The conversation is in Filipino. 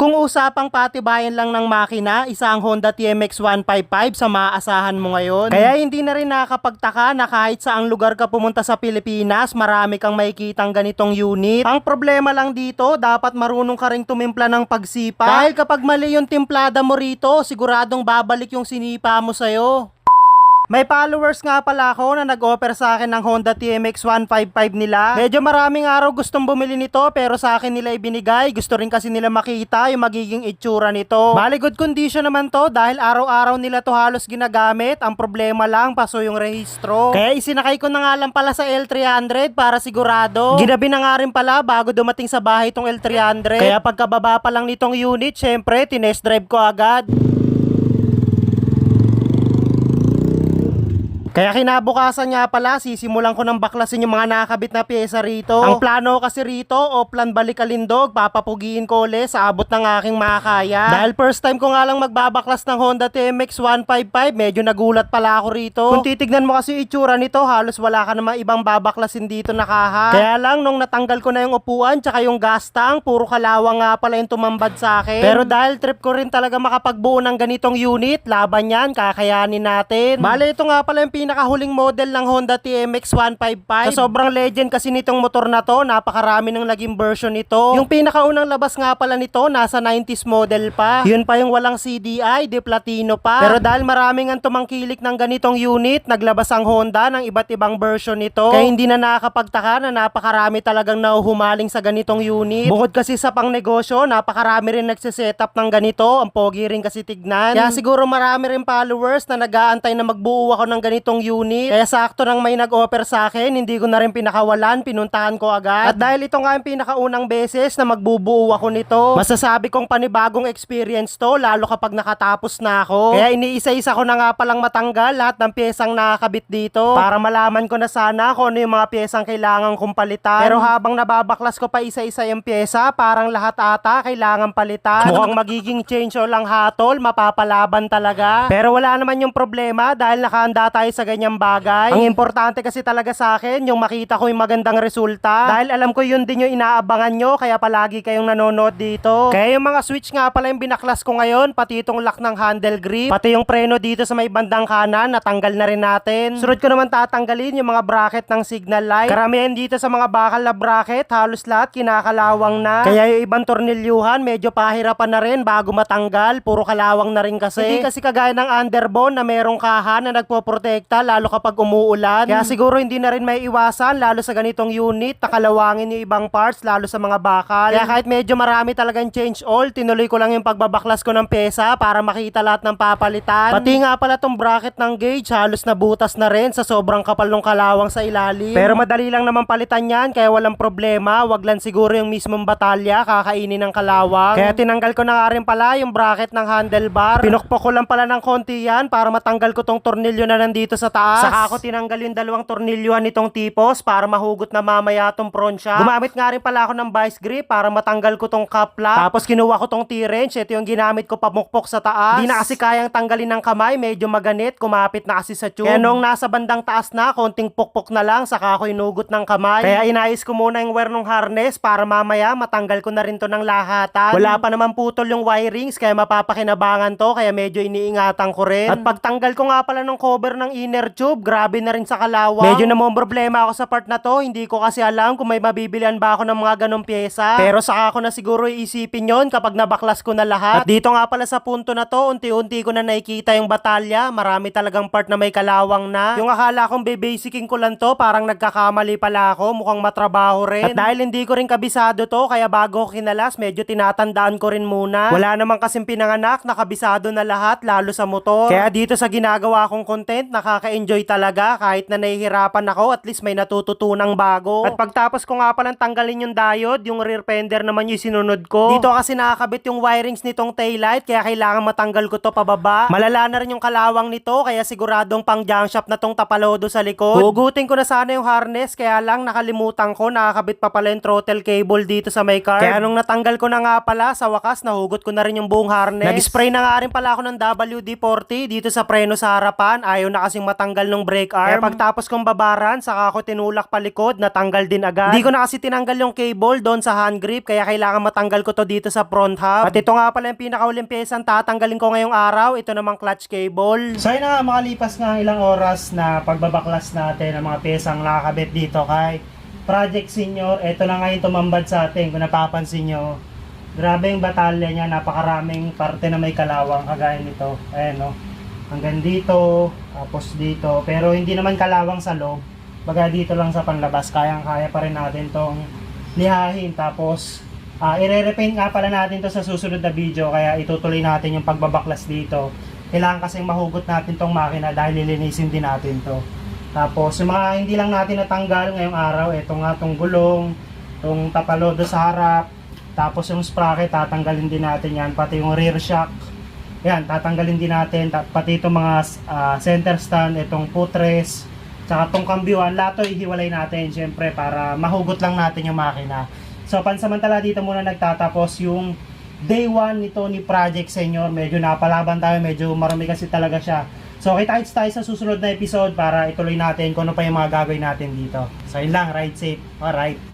Kung usapang patibayan lang ng makina, isa ang Honda TMX 155 sa maaasahan mo ngayon. Kaya hindi na rin nakakapagtaka na kahit saang lugar ka pumunta sa Pilipinas, marami kang makikitang ganitong unit. Ang problema lang dito, dapat marunong ka rin tumimpla ng pagsipa. Dahil kapag mali yung timplada mo rito, siguradong babalik yung sinipa mo sa'yo. May followers nga pala ako na nag-offer sa akin ng Honda TMX 155 nila. Medyo maraming araw gustong bumili nito pero sa akin nila ibinigay. Gusto rin kasi nila makita yung magiging itsura nito. Bali good condition naman to dahil araw-araw nila to halos ginagamit. Ang problema lang paso yung rehistro. Kaya isinakay ko na nga lang pala sa L300 para sigurado. Ginabi na nga rin pala bago dumating sa bahay tong L300. Kaya pagkababa pa lang nitong unit, syempre tinest drive ko agad. Kaya kinabukasan nga pala, sisimulan ko ng baklasin yung mga nakakabit na pyesa rito. Ang plano kasi rito, o plan balik kalindog, papapugiin ko ulit sa abot ng aking makakaya. Dahil first time ko nga lang magbabaklas ng Honda TMX 155, medyo nagulat pala ako rito. Kung titignan mo kasi itsura nito, halos wala ka namang ibang babaklasin dito na kaha. Kaya lang, nung natanggal ko na yung upuan, tsaka yung gas tank, puro kalawang nga pala yung tumambad sa akin. Pero dahil trip ko rin talaga makapagbuo ng ganitong unit, laban yan, kakayanin natin. Bale, ito nga pala yung pinakahuling model ng Honda TMX 155. Sa sobrang legend kasi nitong motor na to, napakarami ng naging version nito. Yung pinakaunang labas nga pala nito, nasa 90s model pa. Yun pa yung walang CDI, de platino pa. Pero dahil maraming ang tumangkilik ng ganitong unit, naglabas ang Honda ng iba't ibang version nito. Kaya hindi na nakakapagtaka na napakarami talagang nauhumaling sa ganitong unit. Bukod kasi sa pang negosyo, napakarami rin nagsisetup ng ganito. Ang pogi rin kasi tignan. Kaya siguro marami rin followers na nag-aantay na magbuo ako ng ganitong unit. Kaya sakto nang may nag-offer sa akin, hindi ko na rin pinakawalan, pinuntahan ko agad. At dahil ito nga ang pinakaunang beses na magbubuo ako nito, masasabi kong panibagong experience to, lalo kapag nakatapos na ako. Kaya iniisa-isa ko na nga palang matanggal lahat ng pyesang nakakabit dito para malaman ko na sana kung ano yung mga pyesang kailangan kong palitan. Pero habang nababaklas ko pa isa-isa yung pyesa, parang lahat ata kailangan palitan. Mukhang magiging change o lang hatol, mapapalaban talaga. Pero wala naman yung problema dahil nakahanda tayo sa ganyang bagay. Ang importante kasi talaga sa akin, yung makita ko yung magandang resulta. Dahil alam ko yun din yung inaabangan nyo, kaya palagi kayong nanonood dito. Kaya yung mga switch nga pala yung binaklas ko ngayon, pati itong lock ng handle grip, pati yung preno dito sa may bandang kanan, natanggal na rin natin. Sunod ko naman tatanggalin yung mga bracket ng signal light. Karamihan dito sa mga bakal na bracket, halos lahat kinakalawang na. Kaya yung ibang tornilyuhan, medyo pahirapan na rin bago matanggal. Puro kalawang na rin kasi. Hindi kasi kagaya ng underbone na merong kaha na nagpoprotekta lalo kapag umuulan. Kaya siguro hindi na rin may iwasan lalo sa ganitong unit, nakalawangin yung ibang parts lalo sa mga bakal. Kaya kahit medyo marami talagang change all, tinuloy ko lang yung pagbabaklas ko ng pesa para makita lahat ng papalitan. Pati nga pala tong bracket ng gauge, halos nabutas na rin sa sobrang kapal ng kalawang sa ilalim. Pero madali lang naman palitan yan, kaya walang problema. Wag lang siguro yung mismong batalya, kakainin ng kalawang. Kaya tinanggal ko na nga rin pala yung bracket ng handlebar. Pinukpok ko lang pala ng konti yan para matanggal ko tong tornilyo na nandito sa taas. Saka ako tinanggal yung dalawang tornilyuhan nitong tipos para mahugot na mamaya tong pronsya. Gumamit nga rin pala ako ng vice grip para matanggal ko tong kapla. Tapos kinuha ko tong T-wrench. Ito yung ginamit ko pamukpok sa taas. Di na kasi kayang tanggalin ng kamay. Medyo maganit. Kumapit na kasi sa tube. Kaya nung nasa bandang taas na, konting pukpok na lang. Saka ako inugot ng kamay. Kaya inayos ko muna yung wire ng harness para mamaya matanggal ko na rin to ng lahatan. Wala pa naman putol yung wirings kaya mapapakinabangan to. Kaya medyo iniingatan ko rin. At pagtanggal ko nga pala ng cover ng inner tube, grabe na rin sa kalawang. Medyo namang problema ako sa part na to. Hindi ko kasi alam kung may mabibilian ba ako ng mga ganong pyesa. Pero saka ko na siguro iisipin yon kapag nabaklas ko na lahat. At dito nga pala sa punto na to, unti-unti ko na nakikita yung batalya. Marami talagang part na may kalawang na. Yung akala kong bebasicing ko lang to, parang nagkakamali pala ako. Mukhang matrabaho rin. At dahil hindi ko rin kabisado to, kaya bago ko kinalas, medyo tinatandaan ko rin muna. Wala namang kasing pinanganak, nakabisado na lahat, lalo sa motor. Kaya dito sa ginagawa kong content, nakaka-enjoy talaga. Kahit na nahihirapan ako, at least may natututunang bago. At pagtapos ko nga palang tanggalin yung diode, yung rear fender naman yung sinunod ko. Dito kasi nakakabit yung wirings nitong taillight, kaya kailangan matanggal ko to pababa. Malala na rin yung kalawang nito, kaya siguradong pang junk shop na tong tapalodo sa likod. Hugutin ko na sana yung harness, kaya lang nakalimutan ko, nakakabit pa pala yung throttle cable dito sa may car. Kaya nung natanggal ko na nga pala, sa wakas, nahugot ko na rin yung buong harness. Nag-spray na nga rin pala ako ng WD-40 dito sa preno sa harapan. Ayaw na kasing matanggal ng brake arm. Kaya pagtapos kong babaran, saka ako tinulak palikod, natanggal din agad. Hindi ko na kasi tinanggal yung cable doon sa hand grip, kaya kailangan matanggal ko to dito sa front hub. At ito nga pala yung pinakauling pyesang tatanggalin ko ngayong araw, ito namang clutch cable. So yun na nga, makalipas nga ilang oras na pagbabaklas natin ng mga pyesang nakakabit dito kay Project Senior. Ito na nga yung tumambad sa atin, kung napapansin nyo. Grabe yung batalya niya, napakaraming parte na may kalawang kagaya nito. Ayan no. Hanggang dito, tapos dito. Pero hindi naman kalawang sa loob. Baga dito lang sa panlabas, kayang-kaya pa rin natin tong lihahin. Tapos, ah ire-repaint nga pala natin to sa susunod na video. Kaya itutuloy natin yung pagbabaklas dito. Kailangan kasing mahugot natin tong makina dahil lilinisin din natin to. Tapos, yung mga hindi lang natin natanggal ngayong araw, ito nga tong gulong, tong tapalodo sa harap, tapos yung sprocket, tatanggalin din natin yan. Pati yung rear shock. Yan, tatanggalin din natin. Pati itong mga ah, center stand, itong footrest, tsaka itong kambyuan. Lahat to ihiwalay natin, syempre, para mahugot lang natin yung makina. So, pansamantala dito muna nagtatapos yung day 1 nito ni Project Senior. Medyo napalaban tayo, medyo marami kasi talaga siya. So, kita-kits tayo sa susunod na episode para ituloy natin kung ano pa yung mga gagawin natin dito. So, yun lang, ride safe. Alright.